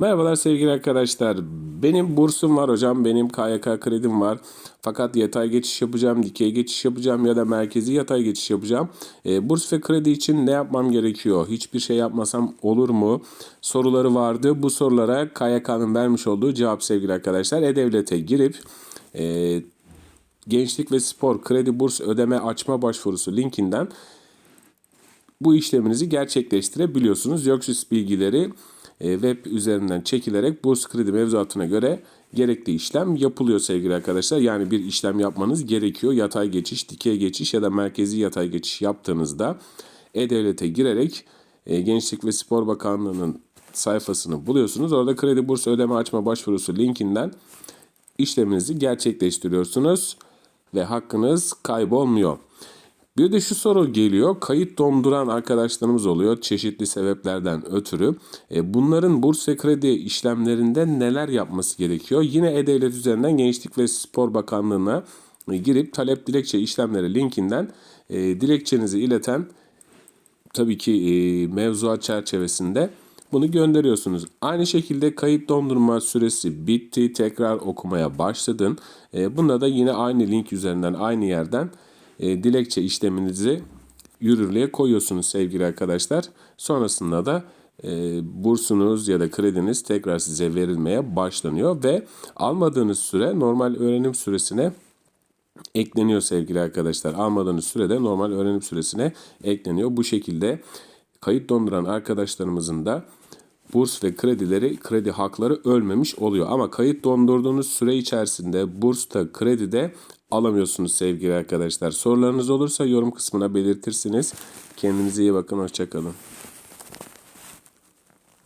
Merhabalar sevgili arkadaşlar. Benim bursum var hocam. Benim KYK kredim var. Fakat yatay geçiş yapacağım, dikey geçiş yapacağım ya da merkezi yatay geçiş yapacağım. E, burs ve kredi için ne yapmam gerekiyor? Hiçbir şey yapmasam olur mu? Soruları vardı. Bu sorulara KYK'nın vermiş olduğu cevap sevgili arkadaşlar. E-Devlet'e girip e, Gençlik ve Spor Kredi Burs Ödeme Açma Başvurusu linkinden bu işleminizi gerçekleştirebiliyorsunuz. Yoksus bilgileri web üzerinden çekilerek burs kredi mevzuatına göre gerekli işlem yapılıyor sevgili arkadaşlar. Yani bir işlem yapmanız gerekiyor. Yatay geçiş, dikey geçiş ya da merkezi yatay geçiş yaptığınızda E-Devlet'e girerek e, Gençlik ve Spor Bakanlığı'nın sayfasını buluyorsunuz. Orada kredi burs ödeme açma başvurusu linkinden işleminizi gerçekleştiriyorsunuz ve hakkınız kaybolmuyor. Bir de şu soru geliyor. Kayıt donduran arkadaşlarımız oluyor çeşitli sebeplerden ötürü. E, bunların burs ve kredi işlemlerinde neler yapması gerekiyor? Yine E-Devlet üzerinden Gençlik ve Spor Bakanlığı'na e, girip talep dilekçe işlemleri linkinden e, dilekçenizi ileten tabii ki e, mevzuat çerçevesinde bunu gönderiyorsunuz. Aynı şekilde kayıt dondurma süresi bitti. Tekrar okumaya başladın. E, bunda da yine aynı link üzerinden aynı yerden e, dilekçe işleminizi yürürlüğe koyuyorsunuz sevgili arkadaşlar. Sonrasında da e, bursunuz ya da krediniz tekrar size verilmeye başlanıyor ve almadığınız süre normal öğrenim süresine ekleniyor sevgili arkadaşlar. Almadığınız sürede normal öğrenim süresine ekleniyor. Bu şekilde kayıt donduran arkadaşlarımızın da burs ve kredileri, kredi hakları ölmemiş oluyor. Ama kayıt dondurduğunuz süre içerisinde bursta, kredide alamıyorsunuz sevgili arkadaşlar. Sorularınız olursa yorum kısmına belirtirsiniz. Kendinize iyi bakın, hoşçakalın.